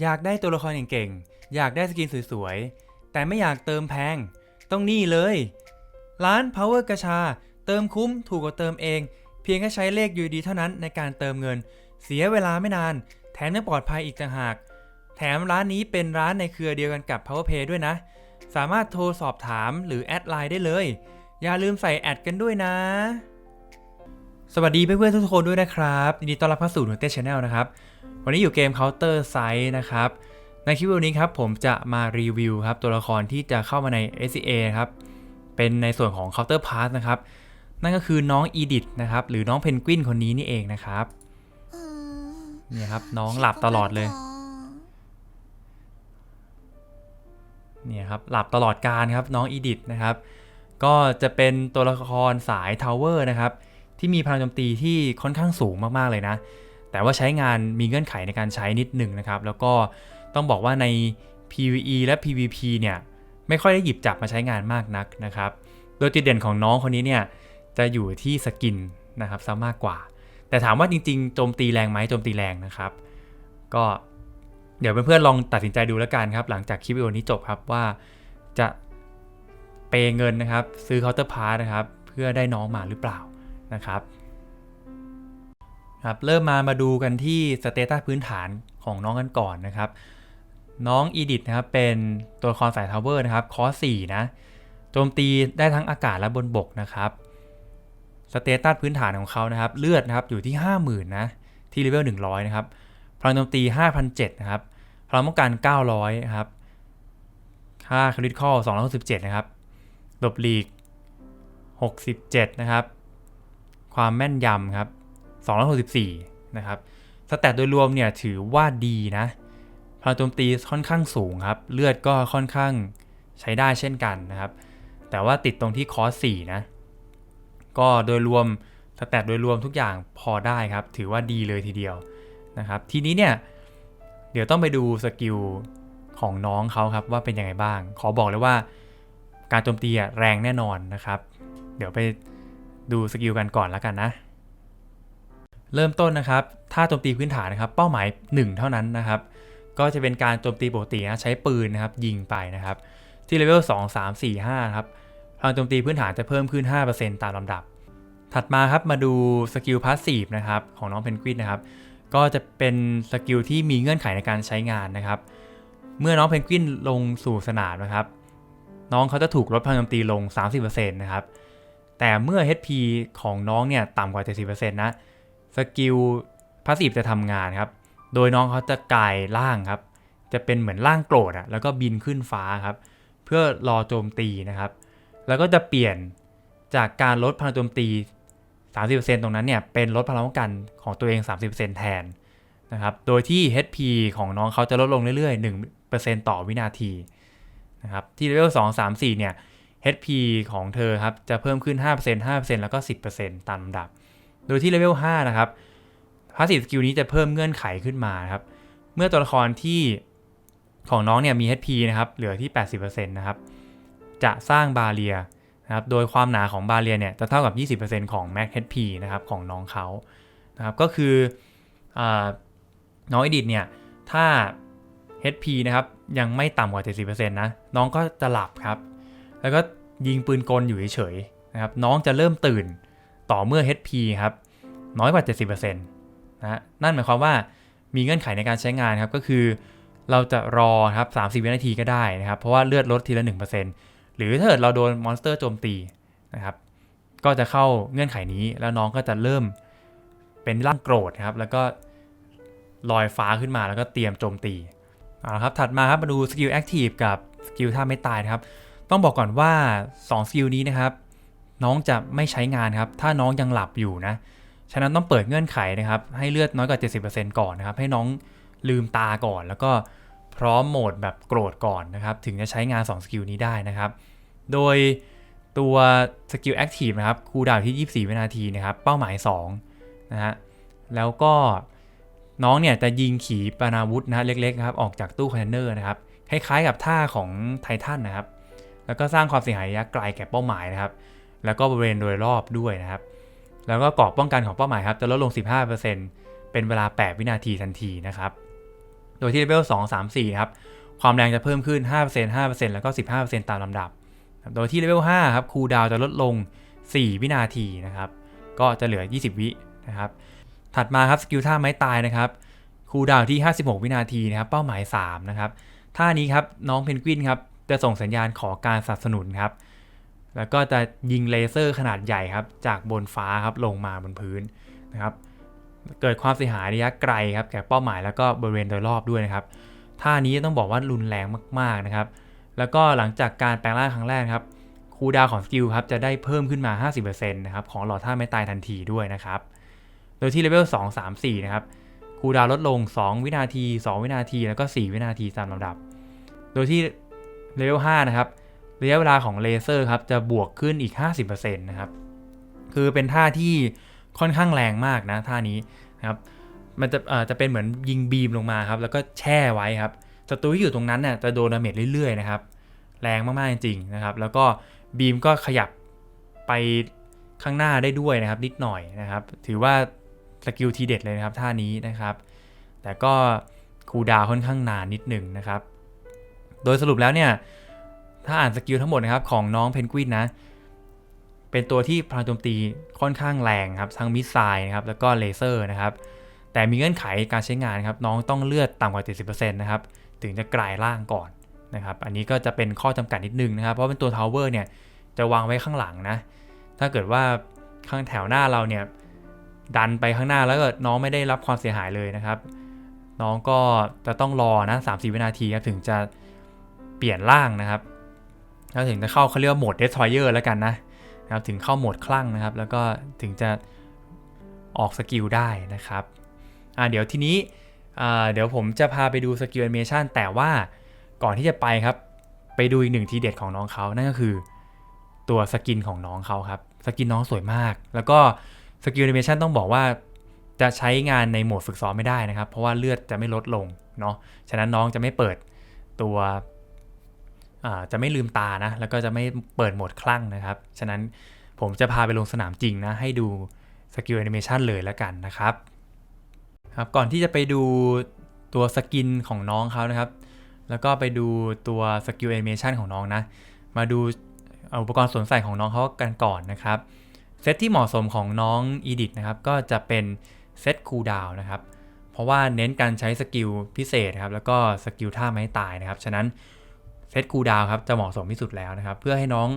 อยากได้ตัวละครเก่งๆ อยากได้สกินสวยๆ แต่ไม่อยากเติมแพง ต้องนี่เลย ร้าน Power กระชา เติมคุ้มถูกกว่าเติมเอง เพียงแค่ใช้เลข UD เท่านั้นในการเติมเงิน เสียเวลาไม่นาน แถมยังปลอดภัยอีกต่างหาก แถมร้านนี้เป็นร้านในเครือเดียวกันกับ PowerPay ด้วยนะ สามารถโทรสอบถามหรือแอดไลน์ได้เลย อย่าลืมใส่แอดกันด้วยนะสวัสดีเพื่อนๆทุกคนด้วยนะครับยินดีต้อนรับเข้าสู่หนูเต้ชาแนลนะครับ วันนี้อยู่เกม Counter Site นะครับ ในคลิปวิดีโอนี้ครับผมจะมารีวิวครับตัวละครที่จะเข้ามาใน SCA ครับ เป็นในส่วนของ Counter Pass นะครับ นั่นก็คือน้องอีดิทนะครับ หรือน้องเพนกวินคนนี้นี่เองนะครับเนี่ยครับน้องหลับตลอดเลยเนี่ยครับหลับตลอดการครับน้องอีดิทนะครับ ก็จะเป็นตัวละครสายทาวเวอร์นะครับ ที่มีพลังโจมตีที่ค่อนข้างสูงมากๆเลยนะ แต่ว่าใช้งานมีเงื่อนไขในการใช้นิดหนึ่งนะครับ แล้วก็ต้องบอกว่าใน PVE และ PVP เนี่ยไม่ค่อยได้หยิบจับมาใช้งานมากนักนะครับ โดยจุดเด่นของน้องคนนี้เนี่ยจะอยู่ที่สกินนะครับซะมากกว่า แต่ถามว่าจริงๆโจมตีแรงไหมโจมตีแรงนะครับ ก็เดี๋ยวเพื่อนๆลองตัดสินใจดูแล้วกันครับ หลังจากคลิปวิดีโอนี้จบครับว่าจะเปย์เงินนะครับ ซื้อเคาน์เตอร์พาร์นะครับ เพื่อได้น้องมาหรือเปล่านะครับ ครับเริ่มมามาดูกันที่สเตตัสพื้นฐานของน้องกันก่อนนะครับ น้องอีดิทนะครับเป็นตัวละครสายทาวเวอร์นะครับคอร์ส4นะโจมตีได้ทั้งอากาศและบนบกนะครับสเตตัสพื้นฐานของเขานะครับ เลือดนะครับอยู่ที่ 50,000นะที่เลเวล100 นะครับพลังโจมตี 5,007นะครับพลังป้องกัน 900นะครับค่าคริติคอล267นะครับหลบหลีก 67 นะครับ ความแม่นยำครับ 264 นะครับ สแตทโดยรวมเนี่ยถือว่าดีนะพลังโจมตีค่อนข้างสูงครับ เลือดก็ค่อนข้างใช้ได้เช่นกันนะครับ แต่ว่าติดตรงที่คอส4นะ ก็โดยรวมสแตทโดยรวมทุกอย่างพอได้ครับ ถือว่าดีเลยทีเดียวนะครับ ทีนี้เนี่ย เดี๋ยวต้องไปดูสกิลของน้องเขาครับว่าเป็นยังไงบ้าง ขอบอกเลยว่าการโจมตีอะแรงแน่นอนนะครับ เดี๋ยวไปดูสกิลกันก่อนแล้วกันนะ เริ่มต้นนะครับถ้าโจมตีพื้นฐานนะครับ เป้าหมาย 1 เท่านั้นนะครับ ก็จะเป็นการโจมตีปกตินะใช้ปืนนะครับยิงไปนะครับ ที่เลเวล2 3 4 5ครับพลังโจมตีพื้นฐานจะเพิ่มขึ้น 5%ตามลำดับ ถัดมาครับมาดูสกิลพาสซีฟนะครับของน้องเพนกวินนะครับ ก็จะเป็นสกิลที่มีเงื่อนไขในการใช้งานนะครับ เมื่อน้องเพนกวินลงสู่สนามนะครับ น้องเขาจะถูกลดพลังโจมตีลง 30%นะครับ แต่เมื่อ HP ของน้องเนี่ยต่ำกว่า 70%นะ สกิลพาสซีฟจะทำงานครับ โดยน้องเขาจะกลายร่างครับ จะเป็นเหมือนร่างโกรธอะแล้วก็บินขึ้นฟ้าครับ เพื่อรอโจมตีนะครับ แล้วก็จะเปลี่ยนจากการลดพลังโจมตี 30%ตรงนั้นเนี่ยเป็นลดพลังป้องกันของตัวเอง 30%แทนนะครับ โดยที่ HP ของน้องเขาจะลดลงเรื่อยๆ 1%ต่อวินาทีนะครับที่เลเวล2 3 4 เนี่ย HP ของเธอครับจะเพิ่มขึ้น 5% 5%แล้วก็ 10%ตามลำดับ โดยที่เลเวล5นะครับพาสซีฟสกิลนี้จะเพิ่มเงื่อนไขขึ้นมาครับ เมื่อตัวละครที่ของน้องเนี่ยมี HP นะครับ เหลือที่ 80%นะครับ จะสร้างบาเรียนะครับ โดยความหนาของบาเรียเนี่ยจะเท่ากับ 20%ของ Max HP นะครับของน้องเขานะครับ ก็คืออน้องอดิตเนี่ย ถ้า HP นะครับยังไม่ต่ำกว่า 70%นะ น้องก็จะหลับครับ แล้วก็ยิงปืนกลอยู่เฉยๆนะครับ น้องจะเริ่มตื่น ต่อเมื่อ HP ครับน้อยกว่า 70%นะฮะนั่นหมายความว่ามีเงื่อนไขในการใช้งานครับก็คือเราจะรอครับ30 วินาทีก็ได้นะครับ เพราะว่าเลือดลดทีละ 1%หรือถ้าเกิดเราโดนมอนสเตอร์โจมตีนะครับก็จะเข้าเงื่อนไขนี้แล้วน้องก็จะเริ่มเป็นร่างโกรธครับ แล้วก็ลอยฟ้าขึ้นมาแล้วก็เตรียมโจมตีเอาละครับถัดมาครับมาดูสกิลแอคทีฟกับสกิลท่าไม่ตายนะครับ ต้องบอกก่อนว่า 2 สกิลนี้นะครับ น้องจะไม่ใช้งานครับ ถ้าน้องยังหลับอยู่นะ ฉะนั้นต้องเปิดเงื่อนไขนะครับ ให้เลือดน้อยกว่า 70%ก่อนนะครับ ให้น้องลืมตาก่อน แล้วก็พร้อมโหมดแบบโกรธก่อนนะครับ ถึงจะใช้งาน 2 สกิลนี้ได้นะครับ โดยตัวสกิลแอคทีฟนะครับ คูดาวที่ 24 วินาทีนะครับ เป้าหมาย 2 นะฮะ แล้วก็น้องเนี่ยจะยิงขีปนาวุธนะเล็กๆครับ ออกจากตู้คอนเทนเนอร์นะครับ คล้ายๆกับท่าของไททันนะครับ แล้วก็สร้างความเสียหายระยะไกลแก่เป้าหมายนะครับ แล้วก็บริเวณโดยรอบด้วยนะครับ แล้วก็กรอบป้องกันของเป้าหมายครับจะลดลง 15%เป็นเวลา 8 วินาทีทันทีนะครับ โดยที่เลเวล2 3 4ครับความแรงจะเพิ่มขึ้น 5% 5%แล้วก็ 15%ตามลำดับ โดยที่เลเวล5ครับคูลดาวจะลดลง 4 วินาทีนะครับ ก็จะเหลือ 20 วินะครับ ถัดมาครับสกิลท่าไม้ตายนะครับคูลดาวที่ 56 วินาทีนะครับ เป้าหมาย 3 นะครับ ท่านี้ครับน้องเพนกวินครับจะส่งสัญญาณขอการสนับสนุนครับ แล้วก็จะยิงเลเซอร์ขนาดใหญ่ครับ จากบนฟ้าครับลงมาบนพื้นนะครับเกิดความเสียหายระยะไกลครับแก่เป้าหมายแล้วก็บริเวณโดยรอบด้วยนะครับท่านี้ต้องบอกว่ารุนแรงมากๆนะครับ แล้วก็หลังจากการแปลงร่างครั้งแรกครับคูดาวของสกิลครับจะได้เพิ่มขึ้นมา 50%นะครับของหลอดท่าไม่ตายทันทีด้วยนะครับ โดยที่เลเวล 2 3 4 นะครับคูดาวลดลง 2 วินาที 2 วินาที แล้วก็ 4 วินาทีตามลำดับ โดยที่เลเวล 5 นะครับ ระยะเวลาของเลเซอร์ครับจะบวกขึ้นอีก 50%นะครับ คือเป็นท่าที่ค่อนข้างแรงมากนะท่านี้นะครับ มันจะเอ่อจะเป็นเหมือนยิงบีมลงมาครับ แล้วก็แช่ไว้ครับศัตรูที่อยู่ตรงนั้นเนี่ยจะโดนดาเมจเรื่อยๆนะครับ แรงมากๆจริงๆนะครับ แล้วก็บีมก็ขยับไปข้างหน้าได้ด้วยนะครับ นิดหน่อยนะครับ ถือว่าสกิลทีเด็ดเลยนะครับท่านี้นะครับ แต่ก็คูดาวค่อนข้างนานนิดหนึ่งนะครับ โดยสรุปแล้วเนี่ย ถ้าอ่านสกิลทั้งหมดนะครับของน้องเพนกวินนะ เป็นตัวที่พลังโจมตีค่อนข้างแรงครับ ทั้งมิสไซล์นะครับ แล้วก็เลเซอร์นะครับ แต่มีเงื่อนไขการใช้งานครับ น้องต้องเลือดต่ำกว่า 70%นะครับ ถึงจะกลายร่างก่อนนะครับ อันนี้ก็จะเป็นข้อจำกัดนิดนึงนะครับ เพราะเป็นตัวทาวเวอร์เนี่ยจะวางไว้ข้างหลังนะ ถ้าเกิดว่าข้างแถวหน้าเราเนี่ยดันไปข้างหน้าแล้วก็น้องไม่ได้รับความเสียหายเลยนะครับ น้องก็จะต้องรอนะ3-4วินาทีครับถึงจะเปลี่ยนร่างนะครับ แล้วถึงจะเข้าเขาเรียกว่าโหมด Destroyer แล้วกันนะนะครับถึงเข้าโหมดคลั่งนะครับ แล้วก็ถึงจะออกสกิลได้นะครับอ่าเดี๋ยวทีนี้เดี๋ยวผมจะพาไปดูสกิลแอนิเมชันแต่ว่าก่อนที่จะไปครับ ไปดูอีกหนึ่งทีเด็ดของน้องเขานั่นก็คือตัวสกินของน้องเขาครับสกินน้องสวยมาก แล้วก็สกิลแอนิเมชันต้องบอกว่าจะใช้งานในโหมดฝึกซ้อมไม่ได้นะครับ เพราะว่าเลือดจะไม่ลดลงเนาะฉะนั้นน้องจะไม่เปิดตัว จะไม่ลืมตานะ แล้วก็จะไม่เปิดโหมดคลั่งนะครับ ฉะนั้นผมจะพาไปลงสนามจริงนะ ให้ดูสกิลแอนิเมชันเลยแล้วกันนะครับครับ ก่อนที่จะไปดูตัวสกินของน้องเขานะครับ แล้วก็ไปดูตัวสกิลแอนิเมชันของน้องนะ มาดูอุปกรณ์สวมใส่ของน้องเขากันก่อนนะครับ เซตที่เหมาะสมของน้องอีดิทนะครับ ก็จะเป็นเซตคูลดาวน์นะครับ เพราะว่าเน้นการใช้สกิลพิเศษครับ แล้วก็สกิลท่าไม้ตายนะครับ ฉะนั้น เซตคูลดาวครับจะเหมาะสมที่สุดแล้วนะครับ เพื่อให้น้อง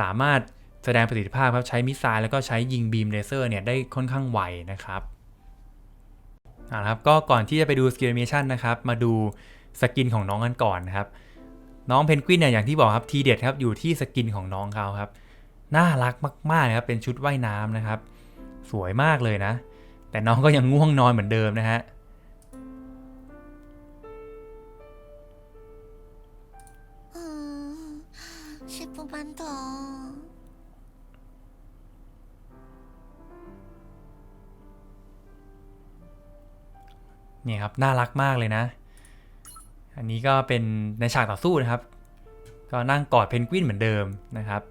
สามารถแสดงประสิทธิภาพครับใช้มิสไซล์แล้วก็ใช้ยิงบีมเลเซอร์เนี่ยได้ค่อนข้างไวนะครับอ่าครับก็ก่อนที่จะไปดูสกิลแอนิเมชันนะครับ มาดูสกินของน้องกันก่อนนะครับ น้องเพนกวินเนี่ยอย่างที่บอกครับทีเด็ดครับอยู่ที่สกินของน้องเขาครับน่ารักมากๆนะครับเป็นชุดว่ายน้ำนะครับ สวยมากเลยนะ แต่น้องก็ยังง่วงนอนเหมือนเดิมนะฮะ 10분만 더. เนี่ยครับน่ารักมากเลยนะ อันนี้ก็เป็นในฉากต่อสู้นะครับ ก็นั่งกอดเพนกวินเหมือนเดิมนะครับ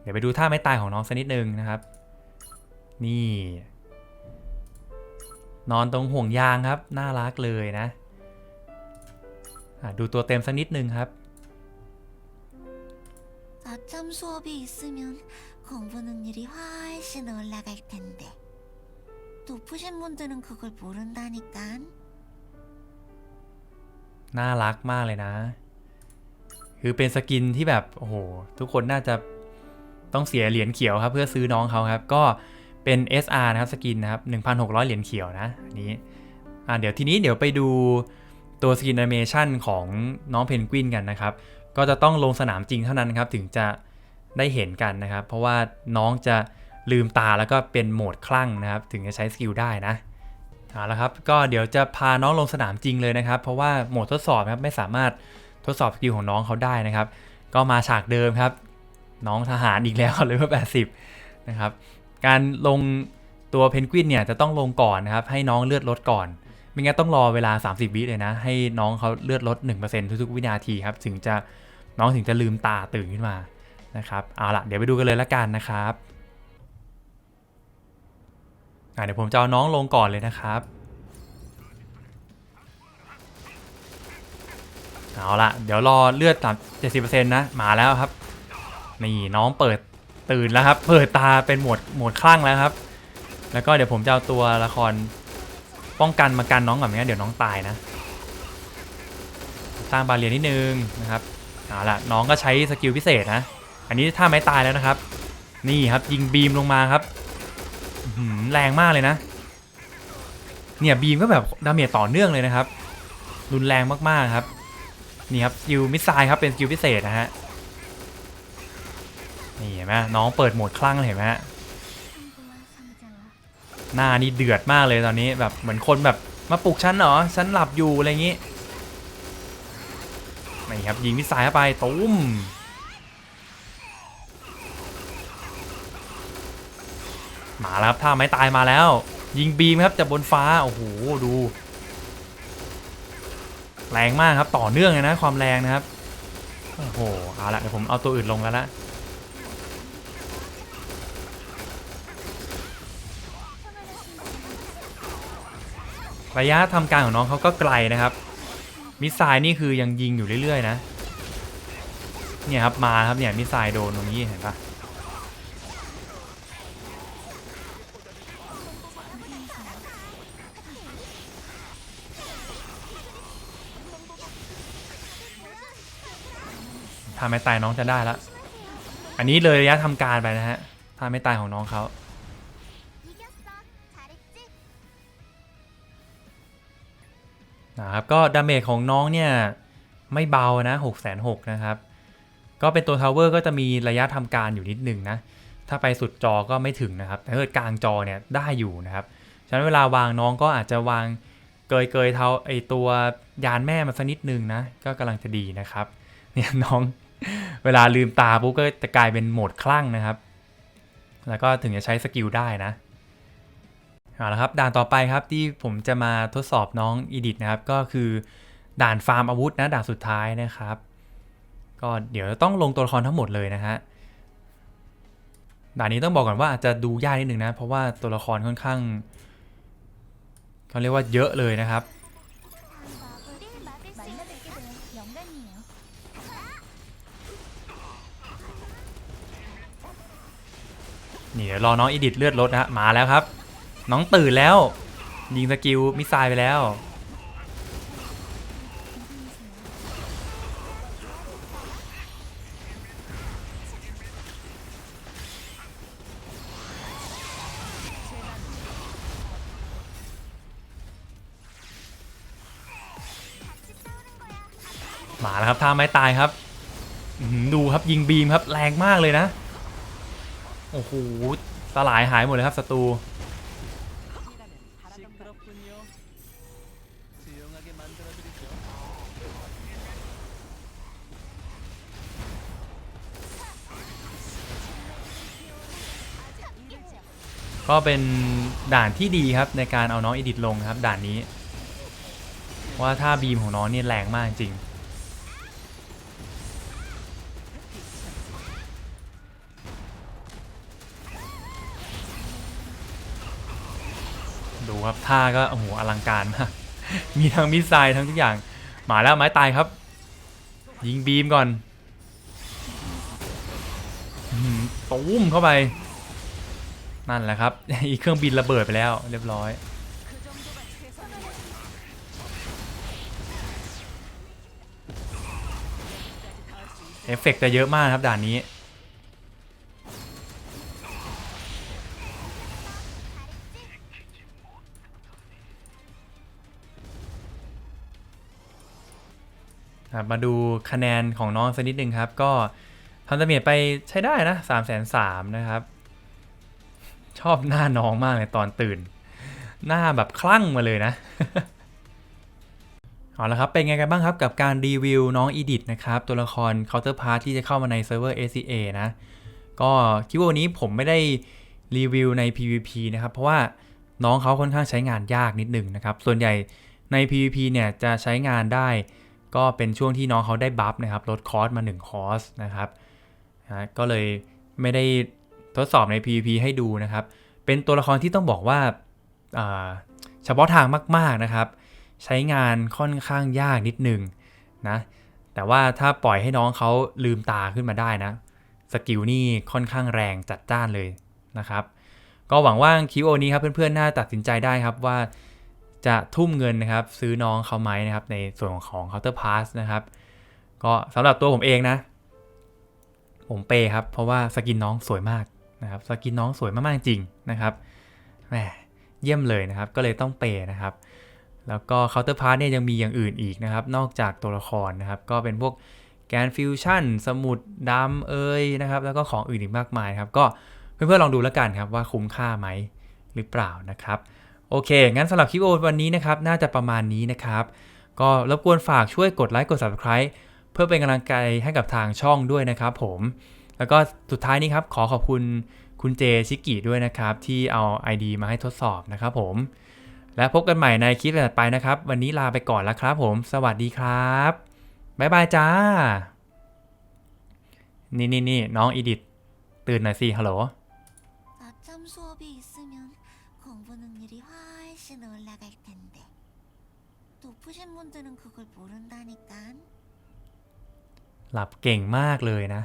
เดี๋ยวไปดูท่าไม้ตายของน้องสักนิดนึงนะครับ นี่ นอนตรงห่วงยางครับ น่ารักเลยนะอ่ะดูตัวเต็มสักนิดนึงครับ 낮잠 수업이 있으면 공부 능률이 훨씬 올라갈 텐데. 높으신 분들은 그걸 모른다니까. น่ารักมากเลยนะ คือเป็นสกินที่แบบ โอ้โห ทุกคนน่าจะต้องเสียเหรียญเขียวครับ เพื่อซื้อน้องเขาครับ ก็เป็น SR นะครับสกินนะครับ 1,600 เหรียญเขียวนะอันนี้อ่าเดี๋ยวทีนี้เดี๋ยวไปดูตัวสกินแอนิเมชันของน้องเพนกวินกันนะครับ ก็จะต้องลงสนามจริงเท่านั้นครับ ถึงจะได้เห็นกันนะครับ เพราะว่าน้องจะลืมตาแล้วก็เป็นโหมดคลั่งนะครับ ถึงจะใช้สกิลได้นะเอาละครับ ก็เดี๋ยวจะพาน้องลงสนามจริงเลยนะครับ เพราะว่าโหมดทดสอบครับไม่สามารถทดสอบสกิลของน้องเขาได้นะครับ ก็มาฉากเดิมครับ น้องทหารอีกแล้วเลยว่า80 นะครับ การลงตัวเพนกวินเนี่ยจะต้องลงก่อนนะครับ ให้น้องเลือดลดก่อน ไม่งั้นต้องรอเวลา 30 วิเลยนะ ให้น้องเขาเลือดลด 1%ทุกๆ วินาทีครับ ถึงจะน้องถึงจะลืมตาตื่นขึ้นมานะครับ เอาละเดี๋ยวไปดูกันเลยละกันนะครับเดี๋ยวผมจะเอาน้องลงก่อนเลยนะครับ เอาละเดี๋ยวรอเลือดต่ำเจ็ดสิบเปอร์เซ็นต์นะ มาแล้วครับ นี่น้องเปิดตื่นแล้วครับ เปิดตาเป็นโหมดโหมดคลั่งแล้วครับ แล้วก็เดี๋ยวผมจะเอาตัวละคร ป้องกันมากันน้องก่อนไม่งั้นเดี๋ยวน้องตายนะสร้างบาเรียนนิดนึงนะครับเอาละน้องก็ใช้สกิลพิเศษนะ อันนี้ถ้าไม่ตายแล้วนะครับ นี่ครับยิงบีมลงมาครับหือแรงมากเลยนะ เนี่ยบีมก็แบบดาเมจต่อเนื่องเลยนะครับ รุนแรงมากๆครับ นี่ครับสกิลมิสไซล์ครับเป็นสกิลพิเศษนะฮะ นี่เห็นไหมน้องเปิดโหมดคลั่งเลยเห็นไหมฮะ หน้านี่เดือดมากเลยตอนนี้แบบเหมือนคนแบบมาปลุกฉันเหรอฉันหลับอยู่อะไรอย่างงี้นี่ครับยิงมิสไซล์เข้าไปตุ้มมาแล้วครับถ้าไม้ตายมาแล้ว ยิงบีมครับจากบนฟ้าโอ้โหดู แรงมากครับต่อเนื่องเลยนะความแรงนะครับโอ้โหเอาละเดี๋ยวผมเอาตัวอื่นลงแล้วละ ระยะทำการของน้องเขาก็ไกลนะครับ มิสไซล์นี่คือยังยิงอยู่เรื่อยๆ นะ เนี่ยครับมาครับเนี่ยมิสไซล์โดนตรงนี้เห็นปะถ้าไม่ตายน้องจะได้ละ อันนี้เลยระยะทำการไปนะฮะถ้าไม่ตายของน้องเขา นะครับ ก็ดาเมจของน้องเนี่ย ไม่เบานะ6 6 0 0 0นะครับ ก็เป็นตัวทาวเวอร์ก็จะมีระยะทำการอยู่นิดหนึ่งนะ ถ้าไปสุดจอก็ไม่ถึงนะครับ แต่ถ้าเกิดกลางจอเนี่ยได้อยู่นะครับ ฉะนั้นเวลาวางน้องก็อาจจะวางเกยเกยๆเท้าไอตัวยานแม่มาสักนิดนึงนะ ก็กำลังจะดีนะครับ เนี่ยน้องเวลาลืมตาปุ๊บก็จะกลายเป็นโหมดคลั่งนะครับ แล้วก็ถึงจะใช้สกิลได้นะ เอาละครับด่านต่อไปครับที่ผมจะมาทดสอบน้องอีดิทนะครับ ก็คือด่านฟาร์มอาวุธนะด่านสุดท้ายนะครับ ก็เดี๋ยวต้องลงตัวละครทั้งหมดเลยนะฮะด่านนี้ต้องบอกก่อนว่าอาจจะดูยากนิดนึงนะ เพราะว่าตัวละครค่อนข้างเขาเรียกว่าเยอะเลยนะครับ นี่เดี๋ยวรอน้องอีดิทเลือดลดนะฮะมาแล้วครับ น้องตื่นแล้ว ยิงสกิลมิสไซล์ไปแล้ว มาแล้วครับท่าไม้ตายครับดูครับยิงบีมครับแรงมากเลยนะ โอ้โหสลายหายหมดเลยครับศัตรู ก็เป็นด่านที่ดีครับในการเอาน้องอีดิทลงครับด่านนี้ ว่าถ้าบีมของน้องเนี่ยแรงมากจริงดูครับท่าก็โอ้โหอลังการมาก มีทั้งมิสไซล์ทั้งทุกอย่าง มาแล้วไม้ตายครับ ยิงบีมก่อนตุ้มเข้าไป นั่นแหละครับ อีกเครื่องบินระเบิดไปแล้ว เรียบร้อยเอฟเฟกต์จะเยอะมากครับด่านนี้มาดูคะแนนของน้องสักนิดหนึ่งครับ ก็ทำดาเมจไปใช้ได้นะ3ามแสนสามนะครับ ชอบหน้าน้องมากเลยตอนตื่น หน้าแบบคลั่งมาเลยนะเอาละครับ เป็นไงกันบ้างครับกับการรีวิวน้องอีดิทนะครับ ตัวละคร Counterpart ที่จะเข้ามาในเซิร์ฟเวอร์ ACA นะ ก็คิดว่าวันนี้ผมไม่ได้รีวิวใน PVP นะครับ เพราะว่าน้องเขาค่อนข้างใช้งานยากนิดหนึ่งนะครับ ส่วนใหญ่ใน PVP เนี่ยจะใช้งานได้ ก็เป็นช่วงที่น้องเขาได้บัฟนะครับลดคอสมา1คอสนะครับนะก็เลยไม่ได้ ทดสอบใน PVP ให้ดูนะครับ เป็นตัวละครที่ต้องบอกว่าเฉพาะทางมาก ๆนะครับ ใช้งานค่อนข้างยากนิดหนึ่งนะแต่ว่าถ้าปล่อยให้น้องเขาลืมตาขึ้นมาได้นะสกิลนี่ค่อนข้างแรงจัดจ้านเลยนะครับ ก็หวังว่าคิวโอนี้ครับเพื่อนๆน่าตัดสินใจได้ครับว่าจะทุ่มเงินนะครับ ซื้อน้องเขาไหมนะครับ ในส่วนของ Counter Pass นะครับ ก็สำหรับตัวผมเองนะ ผมเปย์ครับ เพราะว่าสกินน้องสวยมาก นะครับสกินน้องสวยมากๆจริงนะครับแหมเยี่ยมเลยนะครับ ก็เลยต้องเปย์นะครับ แล้วก็ Counter Pass เนี่ยยังมีอย่างอื่นอีกนะครับ นอกจากตัวละครนะครับ ก็เป็นพวกแกนฟิวชั่น สมุดดำเอยนะครับ แล้วก็ของอื่นอีกมากมายครับ ก็เพื่อนๆลองดูแล้วกันครับว่าคุ้มค่าไหมหรือเปล่านะครับ โอเค งั้นสำหรับคลิปโอวันนี้นะครับ น่าจะประมาณนี้นะครับ ก็รบกวนฝากช่วยกดไลค์กด Subscribe เพื่อเป็นกำลังใจให้กับทางช่องด้วยนะครับผม แล้วก็สุดท้ายนี้ครับ ขอขอบคุณคุณเจชิกิด้วยนะครับ ที่เอา ID มาให้ทดสอบนะครับผม และพบกันใหม่ในคลิปถัดไปนะครับ วันนี้ลาไปก่อนแล้วครับผม สวัสดีครับ บ๊ายบายจ้า นี่นี่นี่น้องอีดิทตื่นหน่อยสิฮัลโหล 낮잠 수업이 있으면 공부 능률이 훨씬 올라갈 텐데. 높으신 분들은 그걸 모른다니까. หลับเก่งมากเลยนะ